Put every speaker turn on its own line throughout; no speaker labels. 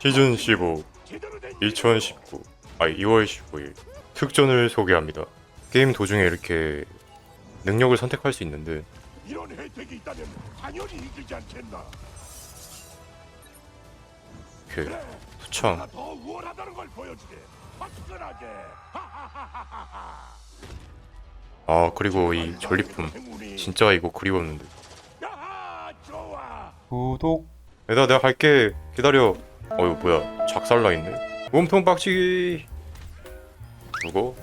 시즌 15 2019 아니 2월 15일 특전을 소개합니다. 게임 도중에 이렇게 능력을 선택할 수 있는데
이런 혜택이 있다면 당연히 이기지 않겠나.
그 투청
내가 더 우월하다는 걸 보여주게. 화끈하게.
아 그리고 이 전리품 진짜 이거 그리웠는데
야하, 좋아.
구독 얘들아 내가 갈게 기다려 어 이거 뭐야. 작살나 있네. 몸통 빡치기. 누구?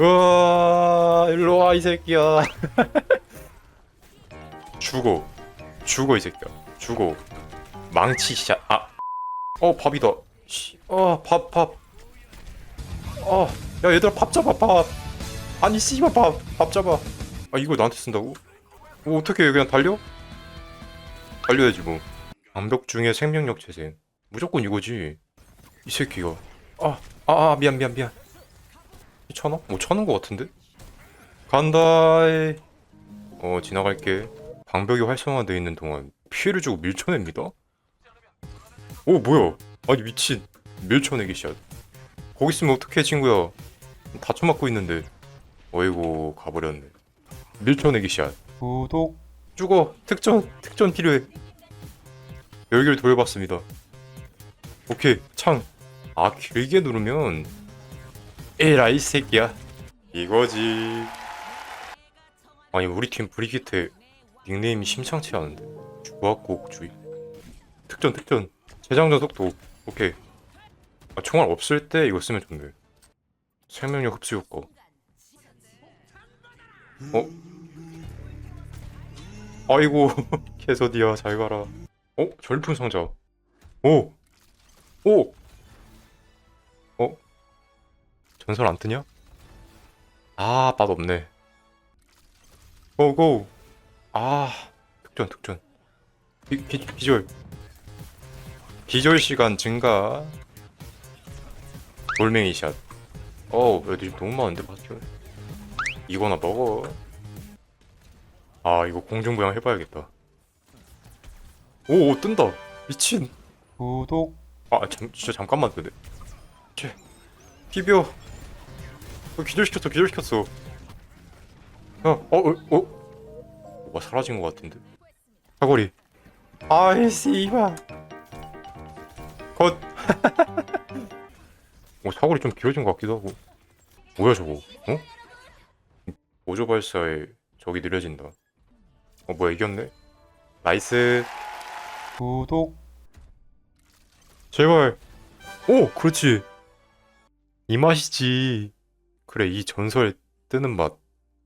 으아 일로 와 이 새끼야. 죽어. 죽어 이 새끼야. 죽어. 망치 샷 아. 어 밥이다. 씨. 어밥밥어야 얘들아 밥 잡아 밥. 아니 씨발 밥. 밥 잡아. 아 이거 나한테 쓴다고? 어 어떻게 그냥 달려? 달려야지 뭐. 암벽 중에 생명력 재생 무조건 이거지. 이 새끼가. 아 아 아, 아, 미안 미안 미안. 천원? 뭐 천원 거 같은데? 간다이. 어 지나갈게. 방벽이 활성화되어 있는 동안 피해를 주고 밀쳐냅니다? 오 뭐야? 아니 미친. 밀쳐내기 샷 거기 있으면 어떡해 친구야. 다쳐 맞고 있는데. 어이구 가버렸네. 밀쳐내기 샷 구독. 죽어. 특전 특전 필요해. 열기를 돌려봤습니다 오케이 창 아 길게 누르면 에라 이 새끼야. 이거지. 아니 우리 팀 브리기테 닉네임이 심상치 않은데. 주악곡 주의. 특전 특전. 재장전 속도. 오케이. 아, 총알 없을 때 이거 쓰면 좋네. 생명력 흡수 효과. 어? 아이고 캐서디야 잘 가라. 어? 절품 상자. 오! 오! 어? 전설 안 뜨냐? 아 맛 없네. 고고! 아 특전 특전. 기, 기, 기절. 기절 시간 증가. 돌멩이 샷. 어우 애들이 너무 많은데 바뀌어 이거나 먹어. 아 이거 공중부양 해봐야겠다. 오, 오 뜬다. 미친. 구독 아 잠, 진짜 잠깐만 근데. 쟤 비벼. 어, 기절시켰어 기절시켰어. 야, 어, 어, 어? 뭐가 사라진 것 같은데. 사거리. 아이 씨발 컷. 어, 사거리 좀 길어진 것 같기도 하고. 뭐야 저거? 어? 보조 발사에 적이 느려진다. 어 뭐야 이겼네? 나이스. 구독 제발. 오 그렇지. 이 맛이지. 그래 이 전설 뜨는 맛